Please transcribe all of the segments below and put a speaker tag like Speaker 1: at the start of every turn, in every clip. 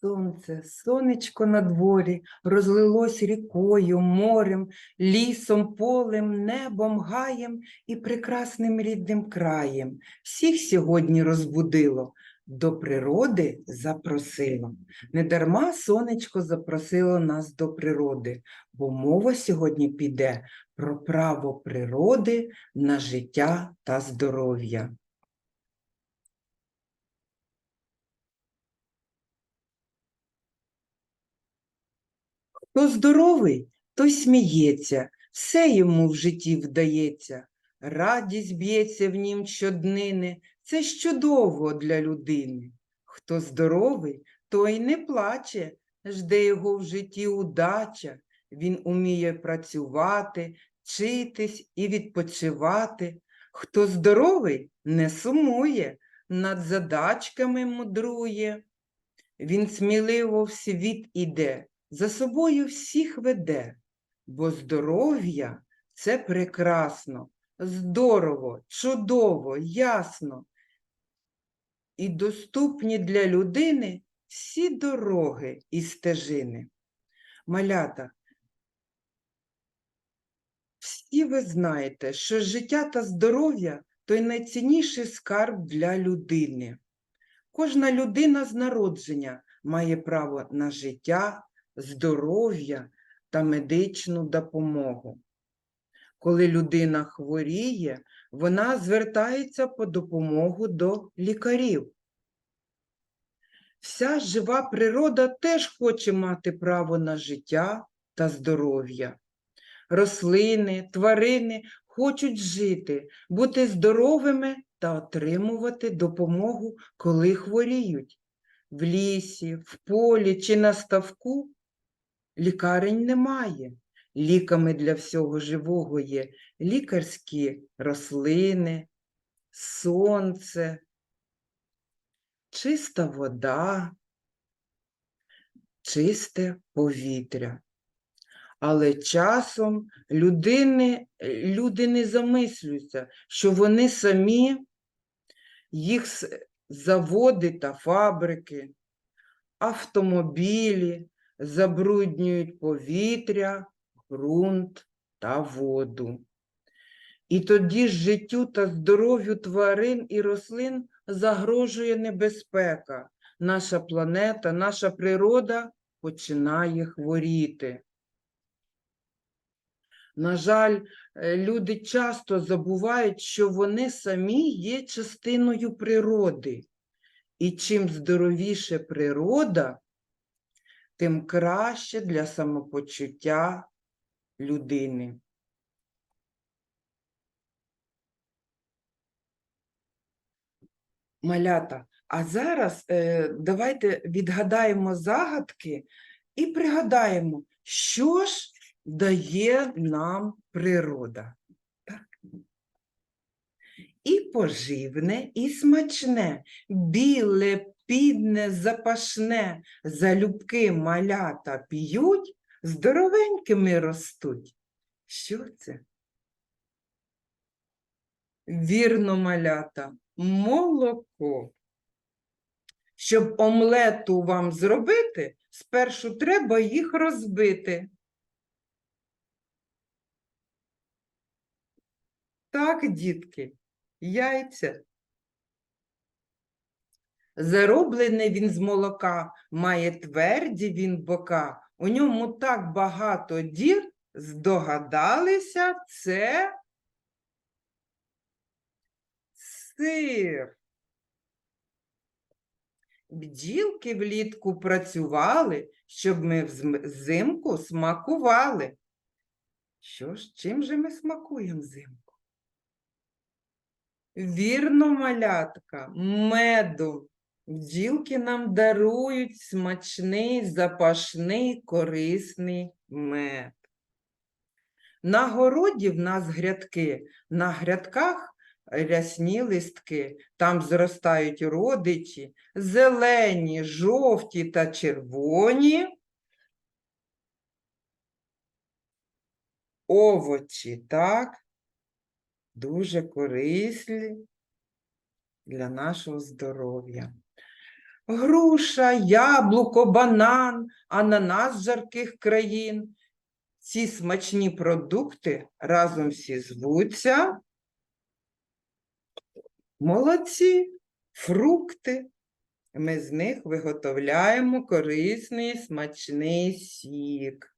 Speaker 1: Сонце, сонечко на дворі, розлилось рікою, морем, лісом, полем, небом, гаєм і прекрасним рідним краєм. Всіх сьогодні розбудило, до природи запросило. Недарма сонечко запросило нас до природи, бо мова сьогодні піде про право природи на життя та здоров'я. Хто здоровий, той сміється, все йому в житті вдається. Радість б'ється в нім щоднини, це ж чудово для людини. Хто здоровий, той не плаче, жде його в житті удача. Він уміє працювати, вчитись і відпочивати. Хто здоровий, не сумує, над задачками мудрує. Він сміливо в світ іде, за собою всіх веде, бо здоров'я це прекрасно, здорово, чудово, ясно. І доступні для людини всі дороги і стежини. Малята, всі ви знаєте, що життя та здоров'я то найцінніший скарб для людини. Кожна людина з народження має право на життя, здоров'я та медичну допомогу. Коли людина хворіє, вона звертається по допомогу до лікарів. Вся жива природа теж хоче мати право на життя та здоров'я. Рослини, тварини хочуть жити, бути здоровими та отримувати допомогу, коли хворіють. В лісі, в полі чи на ставку лікарень немає. Ліками для всього живого є лікарські рослини, сонце, чиста вода, чисте повітря. Але часом людини, люди не замислюються, що вони самі, їх заводи та фабрики, автомобілі забруднюють повітря, ґрунт та воду. І тоді життю та здоров'ю тварин і рослин загрожує небезпека. Наша планета, наша природа починає хворіти. На жаль, е, люди часто забувають, що вони самі є частиною природи. І чим здоровіше природа, тим краще для самопочуття людини. Малята, а зараз е, давайте відгадаємо загадки і пригадаємо, що ж дає нам природа. Так? І поживне, і смачне, біле, підне, запашне, залюбки малята п'ють, здоровенькими ростуть. Що це? Вірно, малята, молоко. Щоб омлету вам зробити, спершу треба їх розбити. Так, дітки, яйця. Зароблений він з молока, має тверді він бока. У ньому так багато дір, здогадалися, це сир. Бджілки влітку працювали, щоб ми взимку смакували. Що ж, чим же ми смакуємо взимку? Вірно, малятка, медом. Бджілки нам дарують смачний, запашний, корисний мед. На городі в нас грядки, на грядках рясні листки, там зростають родичі, зелені, жовті та червоні. Овочі, так? Дуже корисні для нашого здоров'я. Груша, яблуко, банан, ананас жарких країн. Ці смачні продукти разом всі звуться. Молодці, фрукти. Ми з них виготовляємо корисний смачний сік.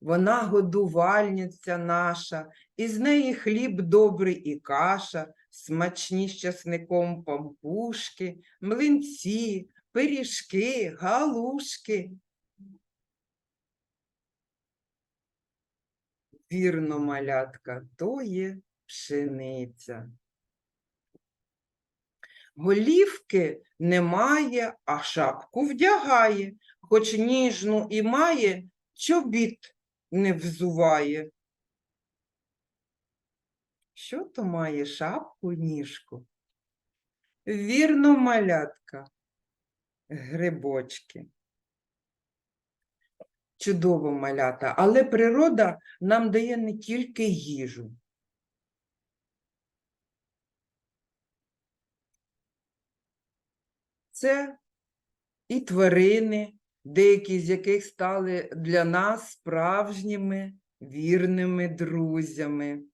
Speaker 1: Вона годувальниця наша, із неї хліб добрий і каша, смачні з часником пампушки, млинці, пиріжки, галушки. Вірно, малятка, то є пшениця. Голівки немає, а шапку вдягає, хоч ніжну і має, чобіт не взуває. Що то має шапку ніжку? Вірно, малятка, грибочки. Чудово малята, але природа нам дає не тільки їжу. Це і тварини, деякі з яких стали для нас справжніми вірними друзями.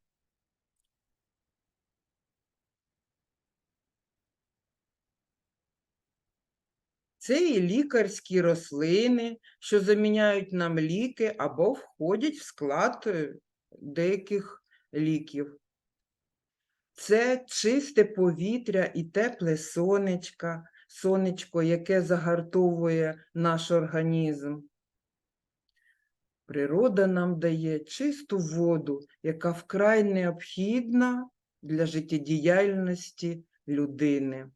Speaker 1: Це і лікарські рослини, що заміняють нам ліки або входять в склад е, деяких ліків. Це чисте повітря і тепле сонечко, сонечко, яке загартовує наш організм. Природа нам дає чисту воду, яка вкрай необхідна для життєдіяльності людини.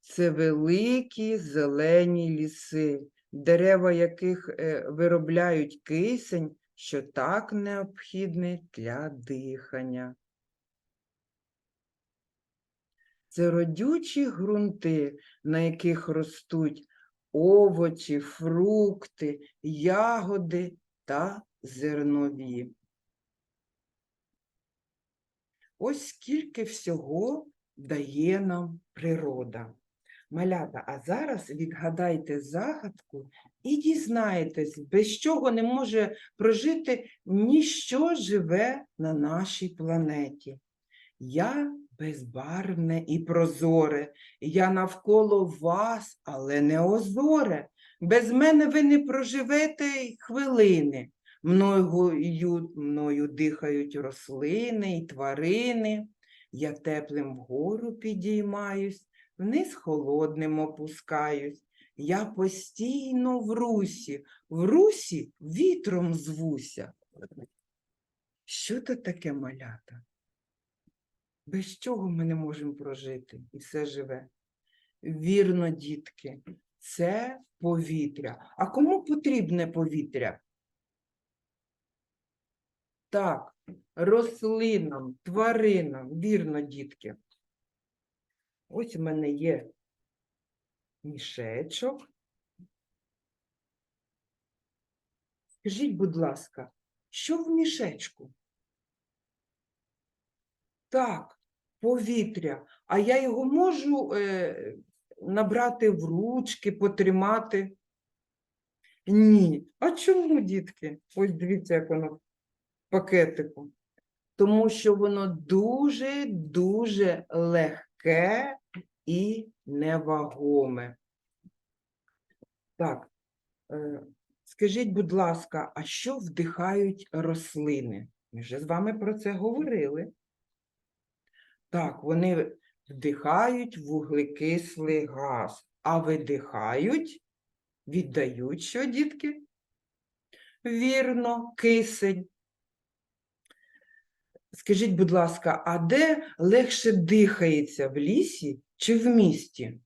Speaker 1: Це великі зелені ліси, дерева яких е, виробляють кисень, що так необхідний для дихання. Це родючі ґрунти, на яких ростуть овочі, фрукти, ягоди та зернові. Ось скільки всього дає нам природа. Малята, а зараз відгадайте загадку і дізнаєтесь, без чого не може прожити ніщо живе на нашій планеті. Я безбарвне і прозоре, я навколо вас, але не озоре. Без мене ви не проживете й хвилини. Мною, мною дихають рослини й тварини. Я теплим вгору підіймаюсь, вниз холодним опускаюсь. Я постійно в русі, в русі вітром звуся. Що то таке малята? Без чого ми не можемо прожити і все живе? Вірно, дітки, це повітря. А кому потрібне повітря? Так, рослинам, тваринам, вірно, дітки. Ось у мене є мішечок. Скажіть, будь ласка, що в мішечку? Так, повітря. А я його можу е, набрати в ручки, потримати? Ні. А чому, дітки? Ось дивіться, як воно в пакетику. Тому що воно дуже-дуже легке і невагоме. Так, е, скажіть, будь ласка, а що вдихають рослини? Ми вже з вами про це говорили. Так, вони вдихають вуглекислий газ, а видихають, віддають що, дітки? Вірно, кисень. Скажіть, будь ласка, а де легше дихається в лісі чи в місті?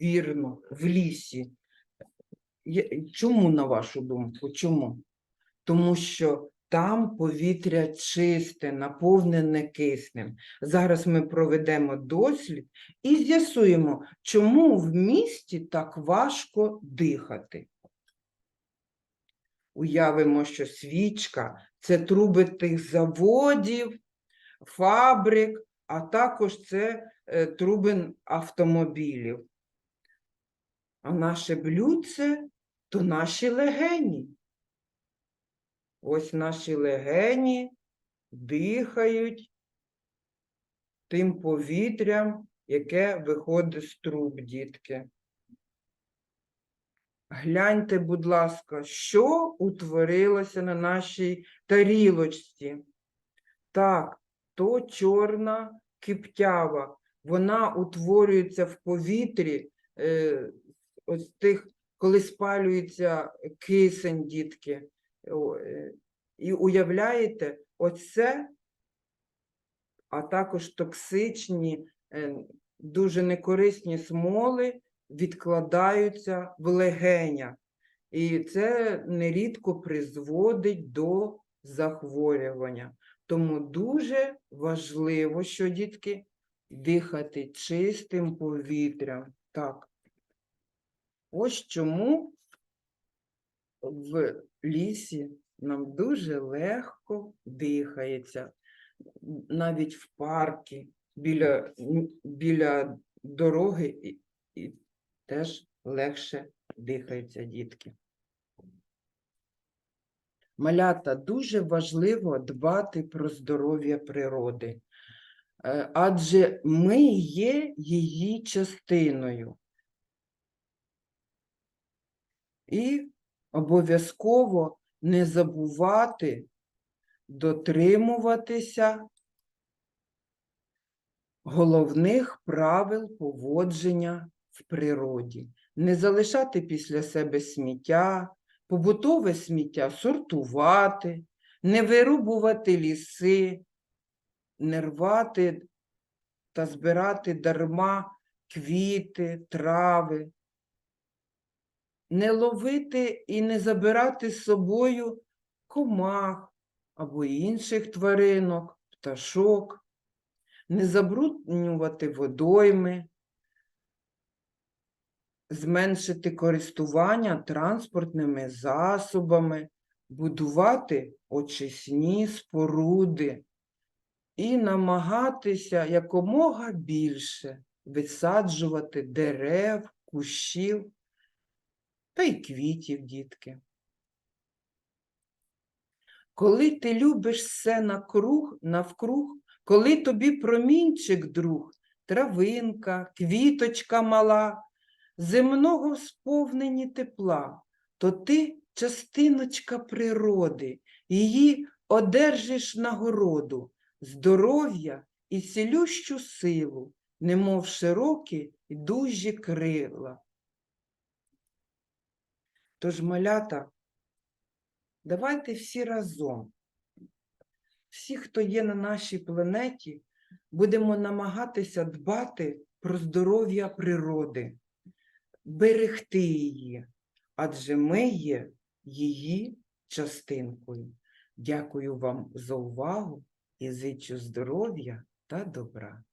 Speaker 1: Вірно, в лісі. Чому, на вашу думку? Чому? Тому що там повітря чисте, наповнене киснем. Зараз ми проведемо дослід і з'ясуємо, чому в місті так важко дихати. Уявимо, що свічка це труби тих заводів, фабрик, а також це е, труби автомобілів. А наше блюдце то наші легені. Ось наші легені дихають тим повітрям, яке виходить з труб, дітки. Гляньте, будь ласка, що утворилося на нашій тарілочці. Так, то чорна киптява. Вона утворюється в повітрі, е, ось тих, коли спалюється кисень, дітки. Е, І уявляєте, оце, а також токсичні, е, дуже некорисні смоли відкладаються в легенях. І це нерідко призводить до захворювання. Тому дуже важливо, що дітки дихати чистим повітрям. Так. Ось чому в лісі нам дуже легко дихається. Навіть в паркі, біля, біля дороги і, і теж легше дихаються дітки. Малята, дуже важливо дбати про здоров'я природи, е, адже ми є її частиною. І обов'язково не забувати дотримуватися головних правил поводження в природі, не залишати після себе сміття, побутове сміття сортувати, не вирубувати ліси, не рвати та збирати дарма квіти, трави, не ловити і не забирати з собою комах або інших тваринок, пташок, не забруднювати водойми, зменшити користування транспортними засобами, будувати очисні споруди і намагатися якомога більше висаджувати дерев, кущів та й квітів, дітки. Коли ти любиш все накруг, навкруг, коли тобі промінчик друг, травинка, квіточка мала, земного сповнені тепла, то ти частиночка природи, її одержиш нагороду, здоров'я і цілющу силу, немов широкі й дужі крила. Тож, малята, давайте всі разом, всі, хто є на нашій планеті, будемо намагатися дбати про здоров'я природи, берегти її, адже ми є її частинкою. Дякую вам за увагу і зичу здоров'я та добра.